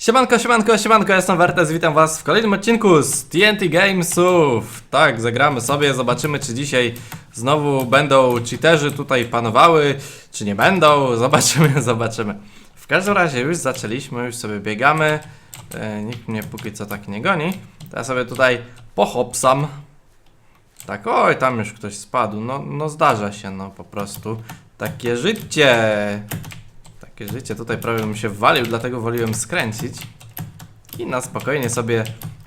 Siemanko, siemanko, siemanko, jestem Wertes, witam was w kolejnym odcinku z TNT Gamesów. Tak, zagramy sobie, zobaczymy czy dzisiaj znowu będą cheaterzy tutaj panowały, czy nie będą, zobaczymy, zobaczymy. W każdym razie już zaczęliśmy, już sobie biegamy, e, nikt mnie póki co tak nie goni. Teraz sobie tutaj pochopsam. Tak, oj, tam już ktoś spadł, no, no zdarza się, no po prostu. Takie życie. Takie życie, tutaj prawie bym się walił, dlatego woliłem skręcić. I na spokojnie sobie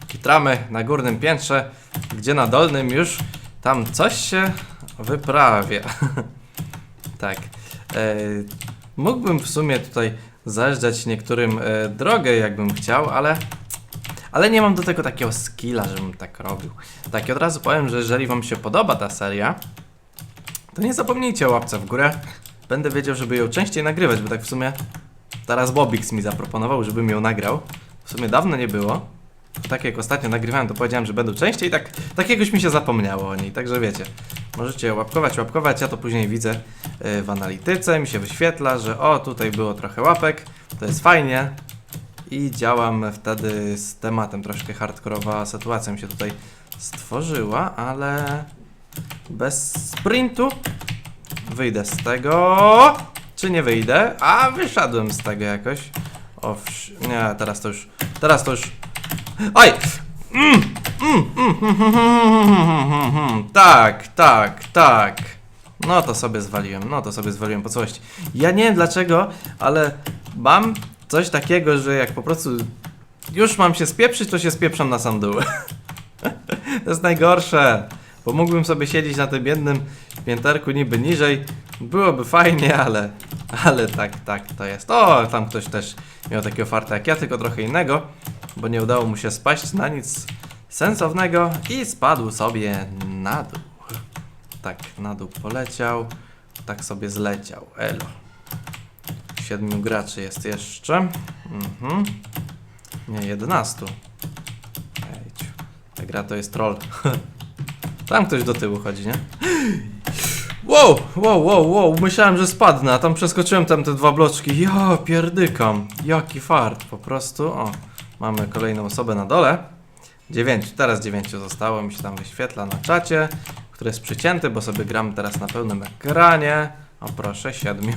kitramy na górnym piętrze, gdzie na dolnym już tam coś się wyprawia. tak. E, mógłbym w sumie tutaj zajeżdżać niektórym e, drogę, jakbym chciał, ale ale nie mam do tego takiego skilla, żebym tak robił. Tak, i od razu powiem, że jeżeli Wam się podoba ta seria, to nie zapomnijcie o łapce w górę. Będę wiedział, żeby ją częściej nagrywać, bo tak w sumie teraz Bobix mi zaproponował, żebym ją nagrał. W sumie dawno nie było. Tak jak ostatnio nagrywałem, to powiedziałem, że będą częściej, tak, tak jakoś mi się zapomniało o niej, także wiecie. Możecie łapkować, łapkować, ja to później widzę yy, w analityce, mi się wyświetla, że o, tutaj było trochę łapek, to jest fajnie. I działam wtedy z tematem, troszkę hardkorowa sytuacja mi się tutaj stworzyła, ale bez sprintu wyjdę z tego. Czy nie wyjdę? A wyszedłem z tego jakoś. O, nie, teraz to już. Teraz to już. Oj! Mm, mm, mm, mm, mm, mm, mm, Tak, tak, tak. No to sobie zwaliłem, no to sobie zwaliłem po całości. Ja nie wiem dlaczego, ale mam coś takiego, że jak po prostu już mam się spieprzyć, to się spieprzam na sam dół. to jest najgorsze. Bo mógłbym sobie siedzieć na tym biednym pięterku niby niżej. Byłoby fajnie, ale, ale tak, tak to jest. O, tam ktoś też miał takie farta jak ja, tylko trochę innego, bo nie udało mu się spaść na nic sensownego i spadł sobie na dół. Tak, na dół poleciał, tak sobie zleciał. Elo. Siedmiu graczy jest jeszcze. Mhm. Nie, 11. Ejciu. Ta gra to jest troll. Tam ktoś do tyłu chodzi, nie? Wow, wow, wow, wow, myślałem, że spadnę, a tam przeskoczyłem tam te dwa bloczki. Ja pierdykam, jaki fart, po prostu. O, mamy kolejną osobę na dole. Dziewięciu, teraz dziewięciu zostało, mi się tam wyświetla na czacie, który jest przycięty, bo sobie gram teraz na pełnym ekranie. O proszę, siedmiu.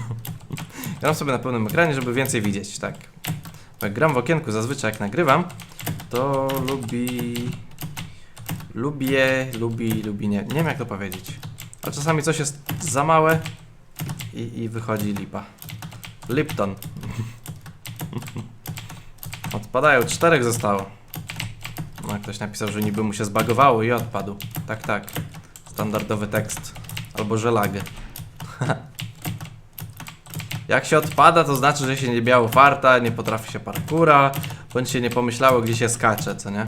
gram sobie na pełnym ekranie, żeby więcej widzieć, tak. Jak gram w okienku, zazwyczaj jak nagrywam, to lubi... Lubię, lubi, lubi, nie, nie wiem jak to powiedzieć. A czasami coś jest za małe i, i wychodzi lipa. Lipton. Odpadają, czterech zostało. No, ktoś napisał, że niby mu się zbagowało i odpadł. Tak, tak. Standardowy tekst. Albo że lag. Jak się odpada, to znaczy, że się nie miało farta, nie potrafi się parkura, bądź się nie pomyślało, gdzie się skacze, co nie?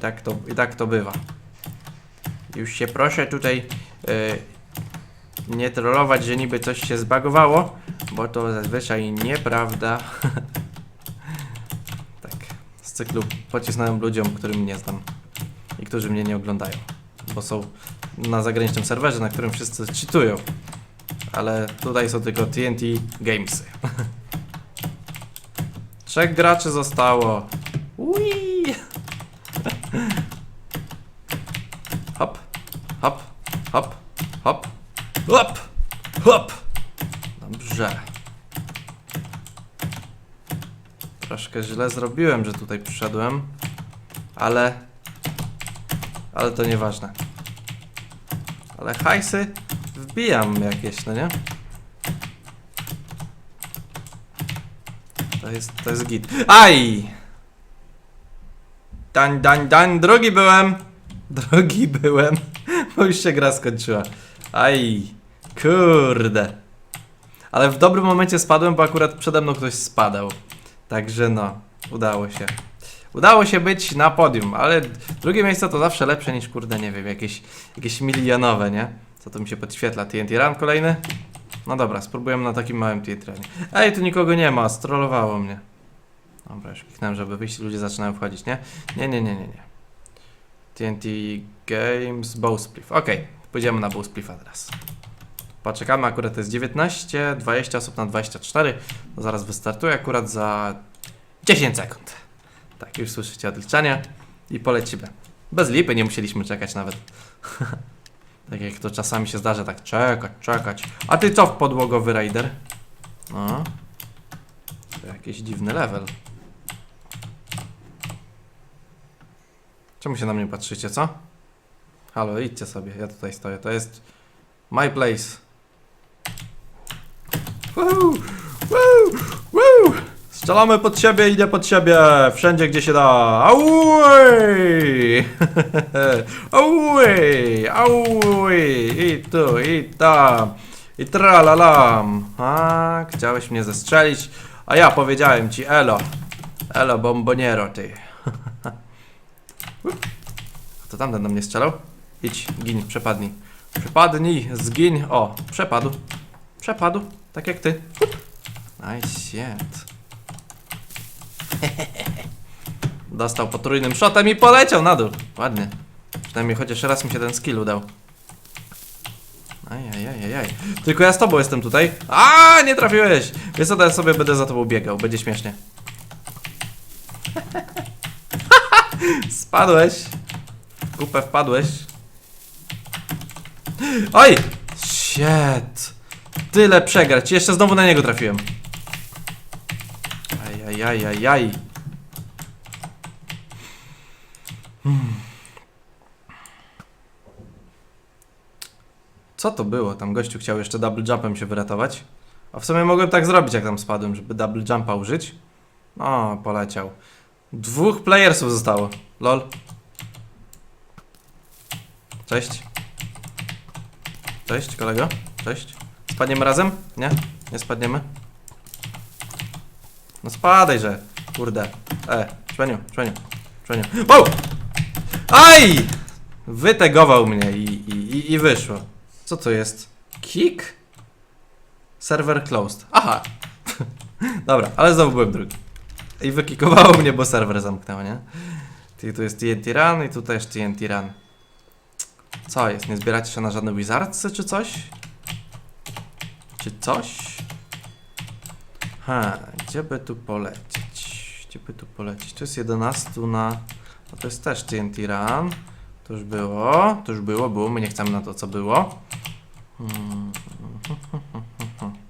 Tak to, i tak to bywa. Już się proszę tutaj yy, nie trollować, że niby coś się zbagowało, bo to zazwyczaj nieprawda. tak, z cyklu pocisnąłem ludziom, którym nie znam i którzy mnie nie oglądają, bo są na zagranicznym serwerze, na którym wszyscy czytują. Ale tutaj są tylko TNT Gamesy. Trzech graczy zostało. Hop, hop, hop, hop, hop, hop. Dobrze. Troszkę źle zrobiłem, że tutaj przyszedłem, ale, ale to nieważne. Ale hajsy wbijam jakieś, no nie? To jest, to jest git. Aj! Dań, dań, dań, drogi byłem! Drogi byłem, bo już się gra skończyła. Aj, kurde. Ale w dobrym momencie spadłem, bo akurat przede mną ktoś spadał. Także no, udało się. Udało się być na podium, ale drugie miejsce to zawsze lepsze niż, kurde, nie wiem, jakieś, jakieś milionowe, nie? Co tu mi się podświetla? TNT Run kolejny? No dobra, spróbujemy na takim małym TNT Runie. Ej, tu nikogo nie ma, strollowało mnie. Dobra, już kliknąłem, żeby wyjść, ludzie zaczynają wchodzić, nie? Nie, nie, nie, nie, nie. TNT Games, Bowspliff. Ok, pójdziemy na Bowspliffa teraz. Poczekamy, akurat to jest 19, 20 osób na 24. To zaraz wystartuje, akurat za 10 sekund. Tak, już słyszycie odliczanie i polecimy. Bez lipy nie musieliśmy czekać nawet. tak jak to czasami się zdarza, tak czekać, czekać. A ty co w podłogowy raider? No. To jakiś dziwny level. Czemu się na mnie patrzycie, co? Halo, idźcie sobie, ja tutaj stoję. To jest my place. Woo! Woo! Woo! Strzelamy pod siebie, idę pod siebie, wszędzie gdzie się da. Auj! Auj! Auj! I tu, i tam. I tralalam. A, chciałeś mnie zestrzelić, a ja powiedziałem ci elo. Elo, bomboniero, ty. To tamten do mnie strzelał? Idź, gin, przepadnij. Przepadnij, zgiń. O, przepadł. Przepadł, tak jak ty. Nice shit. Dostał potrójnym shotem i poleciał na dół. Ładnie. Przynajmniej chociaż raz mi się ten skill udał. Ajajajajaj. Tylko ja z tobą jestem tutaj. A, nie trafiłeś! Wiesz co, ja sobie będę za tobą biegał. Będzie śmiesznie. Spadłeś. Kupę wpadłeś. Oj! Shit! Tyle przegrać. Jeszcze znowu na niego trafiłem. Ajajajajaj. Hmm. Co to było? Tam gościu chciał jeszcze double jumpem się wyratować. A w sumie mogłem tak zrobić, jak tam spadłem, żeby double jumpa użyć. O, poleciał. Dwóch playersów zostało. Lol. Cześć. Cześć, kolego. Cześć. Spadniemy razem? Nie? Nie spadniemy? No spadajże. Kurde. E, człeniu, człeniu, człeniu. Wow! Aj! Wytegował mnie i, i, i, i wyszło. Co to jest? Kick? Server closed. Aha. Dobra, ale znowu byłem drugi. I wykikowało mnie, bo serwer zamknął, nie? Ty, tu jest TNT Run i tu też TNT Run. Co jest? Nie zbieracie się na żadne wizardsy czy coś? Czy coś? Ha, gdzie by tu polecieć? Gdzie by tu polecieć? To jest 11 na... No to jest też TNT Run. To już było, to już było, było, my nie chcemy na to, co było. Hmm.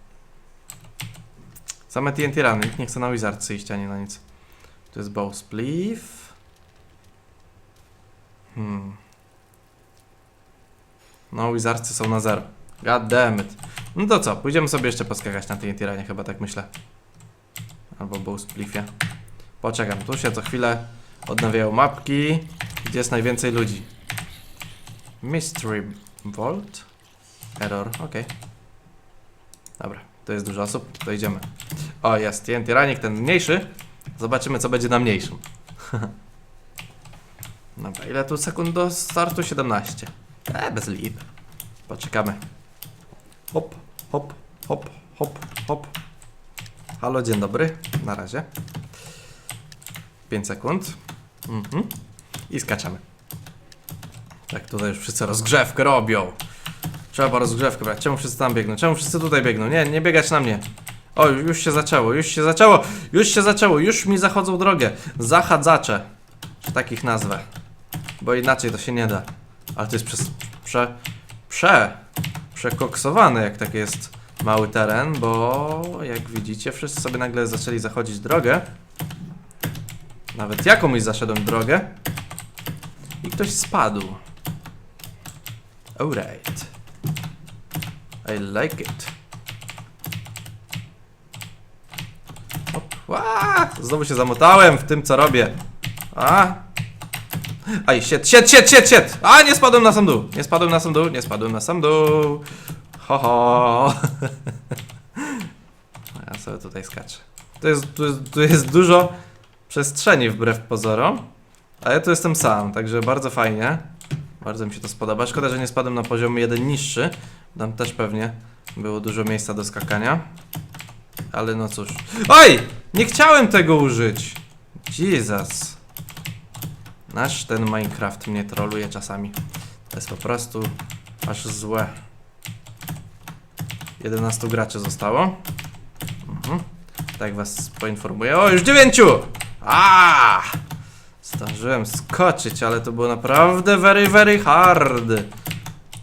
Same TNT Runy, nikt nie chce na Wizardsy iść, ani na nic. To jest Bow Spliff. Hmm. No, Wizardsy są na zero. God damn it. No to co, pójdziemy sobie jeszcze poskakać na TNT Runie, chyba tak myślę. Albo Bow Spliffie. Poczekam, tu się co chwilę odnawiają mapki, gdzie jest najwięcej ludzi. Mystery Vault. Error, ok. Dobra, to jest dużo osób, to idziemy. O, jest TNT Ranik, ten mniejszy. Zobaczymy, co będzie na mniejszym. Dobra, ile tu sekund do startu? 17. E, bez lip. Poczekamy. Hop, hop, hop, hop, hop. Halo, dzień dobry. Na razie. 5 sekund. Mhm. I skaczemy. Tak, tutaj już wszyscy rozgrzewkę robią. Trzeba rozgrzewkę brać. Czemu wszyscy tam biegną? Czemu wszyscy tutaj biegną? Nie, nie biegać na mnie. O, już się zaczęło, już się zaczęło, już się zaczęło, już mi zachodzą drogę. Zachadzacze. Takich nazwę. Bo inaczej to się nie da. Ale to jest przez, prze, prze, przekoksowany, jak tak jest mały teren, bo jak widzicie, wszyscy sobie nagle zaczęli zachodzić drogę. Nawet ja komuś zaszedłem drogę. I ktoś spadł. Alright. I like it. Ła! Znowu się zamotałem w tym, co robię. A! Aj, siet, siet, siet, siet, siet! A, nie spadłem na sam dół! Nie spadłem na sam dół, nie spadłem na sam dół! Ho, ho! Ja sobie tutaj skaczę. Tu jest, tu jest, tu jest dużo przestrzeni wbrew pozorom. A ja tu jestem sam, także bardzo fajnie. Bardzo mi się to spodoba. Szkoda, że nie spadłem na poziom jeden niższy. Tam też pewnie było dużo miejsca do skakania. Ale no cóż. Oj! Nie chciałem tego użyć! Jesus. Nasz ten Minecraft mnie troluje czasami. To jest po prostu aż złe. 11 graczy zostało. Mhm. Tak was poinformuję. O, już dziewięciu! A! Zdążyłem skoczyć, ale to było naprawdę very, very hard.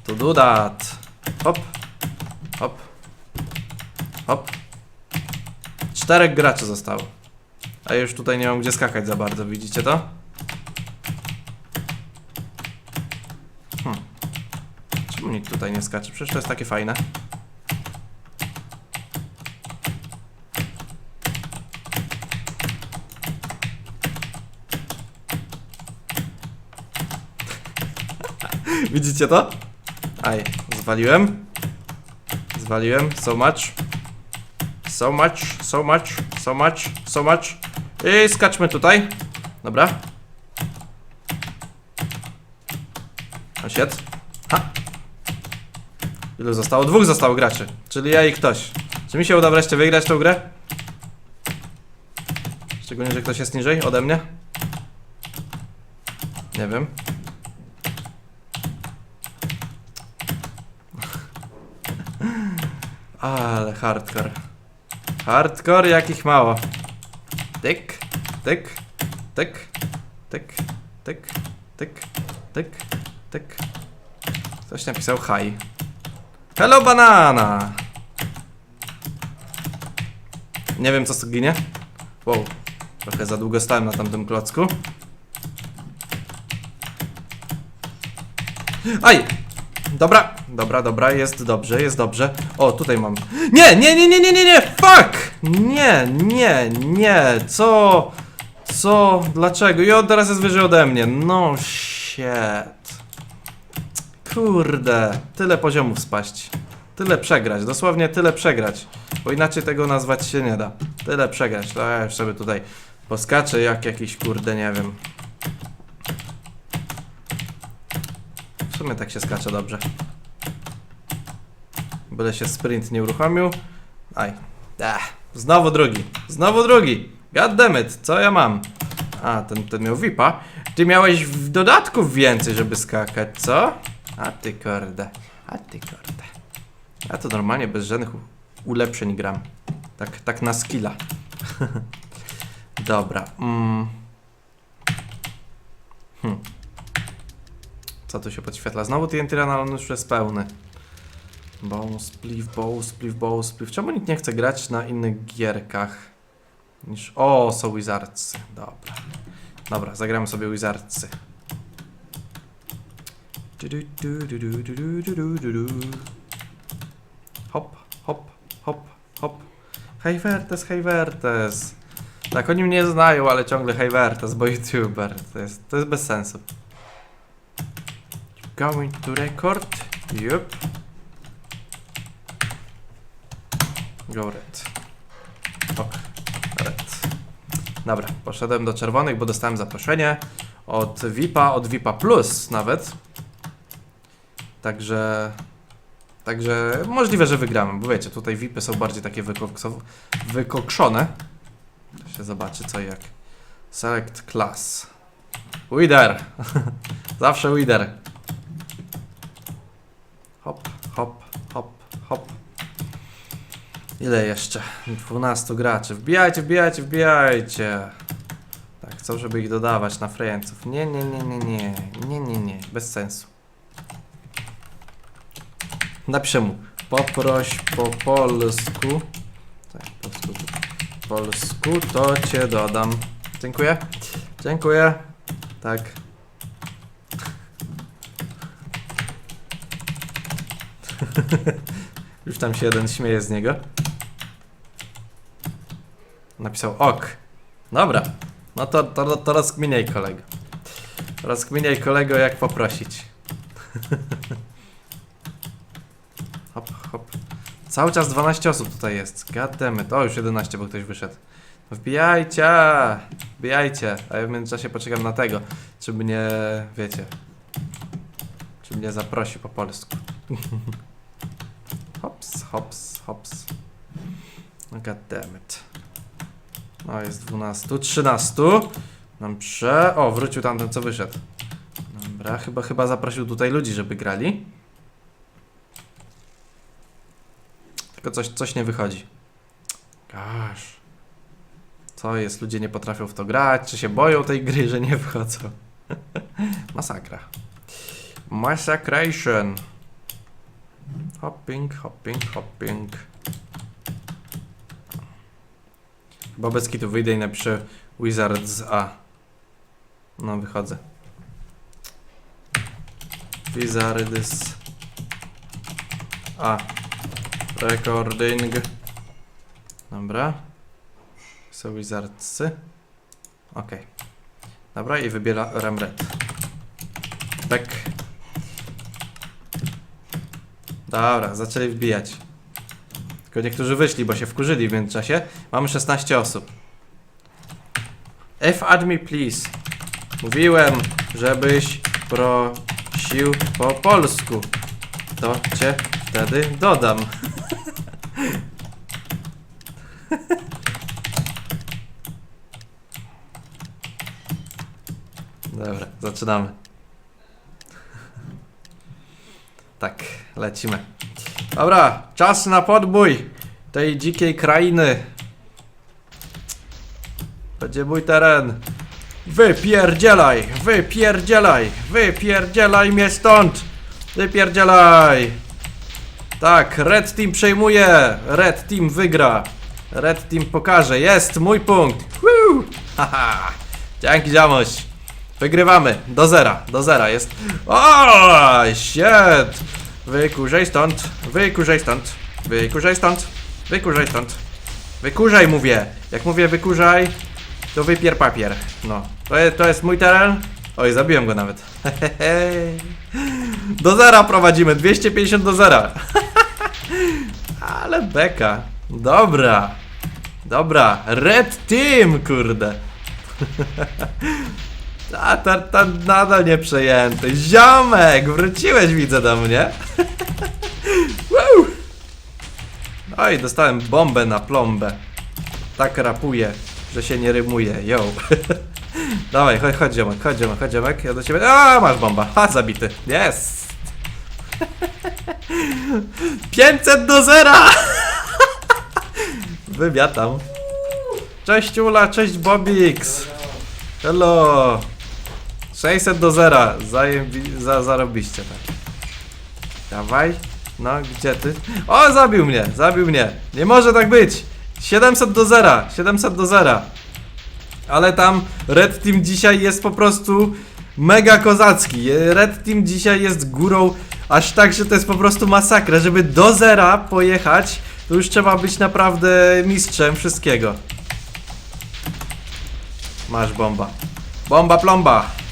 To do that. Hop. Hop. Hop. Czterech graczy zostało. A już tutaj nie mam gdzie skakać za bardzo, widzicie to? Hmm. Czemu nikt tutaj nie skacze? Przecież to jest takie fajne. Widzicie to? Aj, zwaliłem. Zwaliłem. So much. So much, so much, so much, so much. I skaczmy tutaj. Dobra. O shit. Ha. Ilu zostało? Dwóch zostało graczy. Czyli ja i ktoś. Czy mi się uda wreszcie wygrać tę grę? Szczególnie, że ktoś jest niżej ode mnie. Nie wiem. Ale hardcore. Hardcore jakich mało. Tyk, tyk, tyk, tyk, tyk, tyk, tyk, tyk. Ktoś napisał hi. Hello banana! Nie wiem co tu ginie. Wow. Trochę za długo stałem na tamtym klocku. Aj! Dobra, dobra, dobra, jest dobrze, jest dobrze. O, tutaj mam. Nie, nie, nie, nie, nie, nie, nie, fuck! Nie, nie, nie, co? Co? Dlaczego? I on teraz jest wyżej ode mnie. No shit. Kurde, tyle poziomów spaść. Tyle przegrać, dosłownie tyle przegrać. Bo inaczej tego nazwać się nie da. Tyle przegrać. To ja już sobie tutaj poskaczę jak jakiś kurde, nie wiem. W sumie tak się skacze dobrze. Byle się sprint nie uruchomił. Aj. Ech, znowu drugi. Znowu drugi. God damn it, co ja mam? A, ten, ten miał VIPa. Ty miałeś w dodatków więcej, żeby skakać, co? A ty kurde. A ty kurde. Ja to normalnie bez żadnych ulepszeń gram. Tak, tak na skilla. Dobra. Mm. Hmm. Co tu się podświetla? Znowu TNT Run, ale on już jest pełny. Bow, spliff, bow, spliff, bow, spliff. Czemu nikt nie chce grać na innych gierkach? Niż... O, są Wizardsy. Dobra. Dobra, zagramy sobie Wizardsy. Hop, hop, hop, hop. Hej Vertes, hej Vertes. Tak, oni mnie znają, ale ciągle hej Vertes, bo youtuber. To jest, to jest bez sensu. Going to record. Yup. Go red. Ok, red. Dobra, poszedłem do czerwonych, bo dostałem zaproszenie od VIPa, od VIPa Plus nawet. Także... Także możliwe, że wygramy, bo wiecie, tutaj VIPy są bardziej takie wykokszone. To się zobaczy co i jak. Select class. Wider. Zawsze wider. Hop, hop, hop, hop. Ile jeszcze? 12 graczy. Wbijajcie, wbijajcie, wbijajcie. Tak, chcą, żeby ich dodawać na Friendsów. Nie, nie, nie, nie, nie. Nie, nie, nie. Bez sensu. Napiszę mu. Poproś po polsku. Tak, po polsku. Po polsku to cię dodam. Dziękuję. Dziękuję. Tak. Już tam się jeden śmieje z niego. Napisał ok. Dobra. No to, to, to rozkminiaj kolego. Rozkminiaj kolego jak poprosić. hop, hop. Cały czas 12 osób tutaj jest. Goddammit. O, już 11, bo ktoś wyszedł. Wbijajcie! Wbijajcie! A ja w międzyczasie poczekam na tego. Czy mnie, wiecie... Czy mnie zaprosi po polsku. Hops, hops, hops. No goddammit. No jest 12, 13. Dobrze. O, wrócił tamten, co wyszedł. Dobra, chyba, chyba zaprosił tutaj ludzi, żeby grali. Tylko coś, coś nie wychodzi. Gosh. Co jest? Ludzie nie potrafią w to grać, czy się boją tej gry, że nie wchodzą. Masakra. Massacration. Hopping, hopping, hopping. Bez kitu wyjdę i napiszę Wizards A. No, wychodzę. Wizards A. Recording. Dobra. Są Wizardsy. Okej. Dobra, i wybieram red. Back. Dobra, zaczęli wbijać. Tylko niektórzy wyszli, bo się wkurzyli w międzyczasie. Mamy 16 osób. F add me please. Mówiłem, żebyś prosił po polsku. To cię wtedy dodam. Dobra, zaczynamy. Tak, lecimy. Dobra, czas na podbój tej dzikiej krainy. Będzie mój teren. Wypierdzielaj, wypierdzielaj, wypierdzielaj mnie stąd. Wypierdzielaj. Tak, Red Team przejmuje. Red Team wygra. Red Team pokaże. Jest mój punkt. Woo! Haha. Dzięki dziamoś. Wygrywamy. Do zera. Do zera jest. O, shit. Wykurzaj stąd. Wykurzaj stąd. Wykurzaj stąd. Wykurzaj stąd. Wykurzaj mówię. Jak mówię wykurzaj, to wypier papier. No. To jest, to jest mój teren. Oj, zabiłem go nawet. Do zera prowadzimy. 250 do zera. Ale beka. Dobra. Dobra. Red Team, kurde. A ta, ta nadal nie przejęty. Ziomek, wróciłeś widzę do mnie. Woo! Oj, dostałem bombę na plombę. Tak rapuje, że się nie rymuje. Yo. Dawaj, chodź, chodź ziomek, chodź ziomek, chodź ziomek. Ja do ciebie... A, masz bomba. Ha, zabity. Jest. 500 do zera! Wywiatam. Cześć Ula, cześć Bobix. Hello. 600 do zera. Zajembi... Za, zarobiście tak. Dawaj. No, gdzie ty? O, zabił mnie, zabił mnie. Nie może tak być. 700 do zera, 700 do zera. Ale tam Red Team dzisiaj jest po prostu mega kozacki. Red Team dzisiaj jest górą aż tak, że to jest po prostu masakra. Żeby do zera pojechać, to już trzeba być naprawdę mistrzem wszystkiego. Masz bomba. Bomba plomba.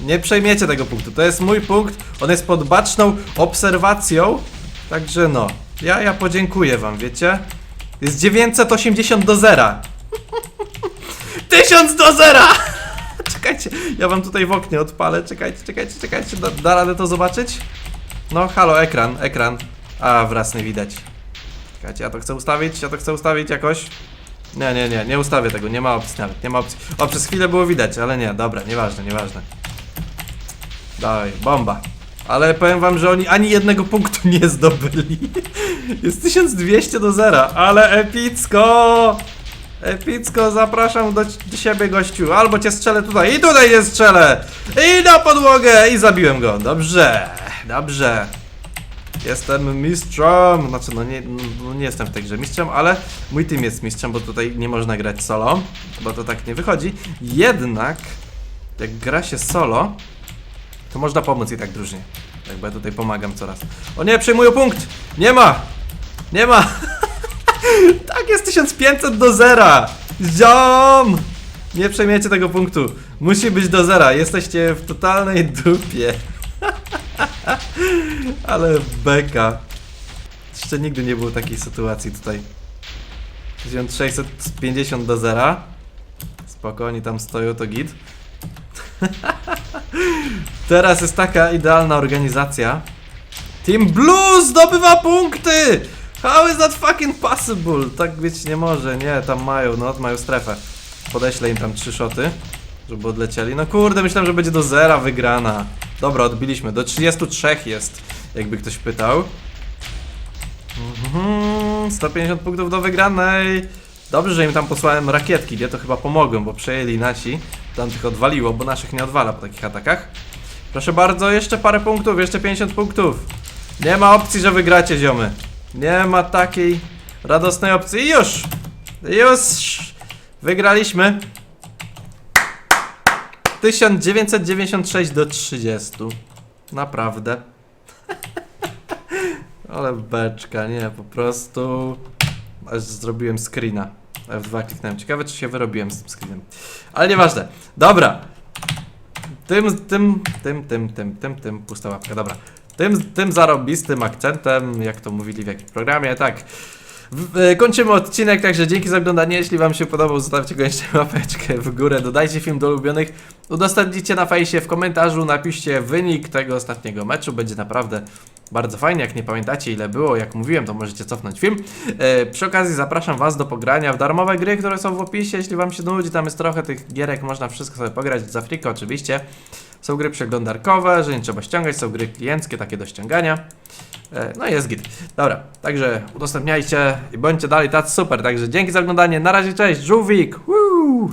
Nie przejmiecie tego punktu. To jest mój punkt. On jest pod baczną obserwacją. Także no. Ja, ja podziękuję wam, wiecie? Jest 980 do zera. 1000 do zera! Czekajcie, ja wam tutaj w oknie odpalę. Czekajcie, czekajcie, czekajcie. Da, da radę to zobaczyć? No, halo, ekran, ekran. A, wraz nie widać. Czekajcie, ja to chcę ustawić, ja to chcę ustawić jakoś. Nie, nie, nie, nie ustawię tego, nie ma opcji nawet, nie ma opcji. O, przez chwilę było widać, ale nie, dobra, nieważne, nieważne. Dawaj, bomba. Ale powiem wam, że oni ani jednego punktu nie zdobyli. Jest 1200 do zera, ale epicko! Epicko, zapraszam do, do siebie gościu. Albo cię strzelę tutaj i tutaj cię strzelę! I na podłogę! I zabiłem go. Dobrze, dobrze. Jestem mistrzem. Znaczy, no nie, no nie jestem w tej grze mistrzem, ale mój team jest mistrzem, bo tutaj nie można grać solo, bo to tak nie wychodzi. Jednak, jak gra się solo, to można pomóc i tak drużynie. Jakby ja tutaj pomagam coraz. O nie, przejmują punkt! Nie ma! Nie ma! tak, jest 1500 do zera! Ziom! Nie przejmiecie tego punktu. Musi być do zera. Jesteście w totalnej dupie. Ale beka. Jeszcze nigdy nie było takiej sytuacji tutaj. 1650 do zera. Spoko, oni tam stoją, to git. Teraz jest taka idealna organizacja. Team Blue zdobywa punkty! How is that fucking possible? Tak być nie może, nie, tam mają, no, mają strefę. Podeślę im tam trzy szoty, żeby odlecieli. No kurde, myślałem, że będzie do zera wygrana. Dobra, odbiliśmy, do 33 jest, jakby ktoś pytał. Mhm, 150 punktów do wygranej. Dobrze, że im tam posłałem rakietki, nie? To chyba pomogą, bo przejęli nasi. Tam tych odwaliło, bo naszych nie odwala po takich atakach. Proszę bardzo, jeszcze parę punktów, jeszcze 50 punktów. Nie ma opcji, że wygracie, ziomy. Nie ma takiej radosnej opcji. I już! Już! Wygraliśmy. 1996 do 30. Naprawdę. Ale beczka, nie, po prostu. Aż zrobiłem screena. F2 kliknąłem. Ciekawe, czy się wyrobiłem z tym screenem. Ale nieważne. Dobra. Tym, tym, tym, tym, tym, tym, tym, pusta łapka, dobra. Tym, tym zarobistym akcentem, jak to mówili w jakimś programie, tak. Kończymy odcinek, także dzięki za oglądanie. Jeśli Wam się podobał, zostawcie jeszcze łapeczkę w górę. Dodajcie film do ulubionych. Udostępnijcie na fejsie w komentarzu, napiszcie wynik tego ostatniego meczu. Będzie naprawdę bardzo fajnie. Jak nie pamiętacie ile było, jak mówiłem, to możecie cofnąć film. E, przy okazji zapraszam Was do pogrania w darmowe gry, które są w opisie. Jeśli Wam się nudzi, tam jest trochę tych gierek, można wszystko sobie pograć. Z Afrika oczywiście. Są gry przeglądarkowe, że nie trzeba ściągać, są gry klienckie, takie do ściągania. E, No i jest git. Dobra, także udostępniajcie i bądźcie dalej tacy super. Także dzięki za oglądanie. Na razie, cześć, żółwik! Woo!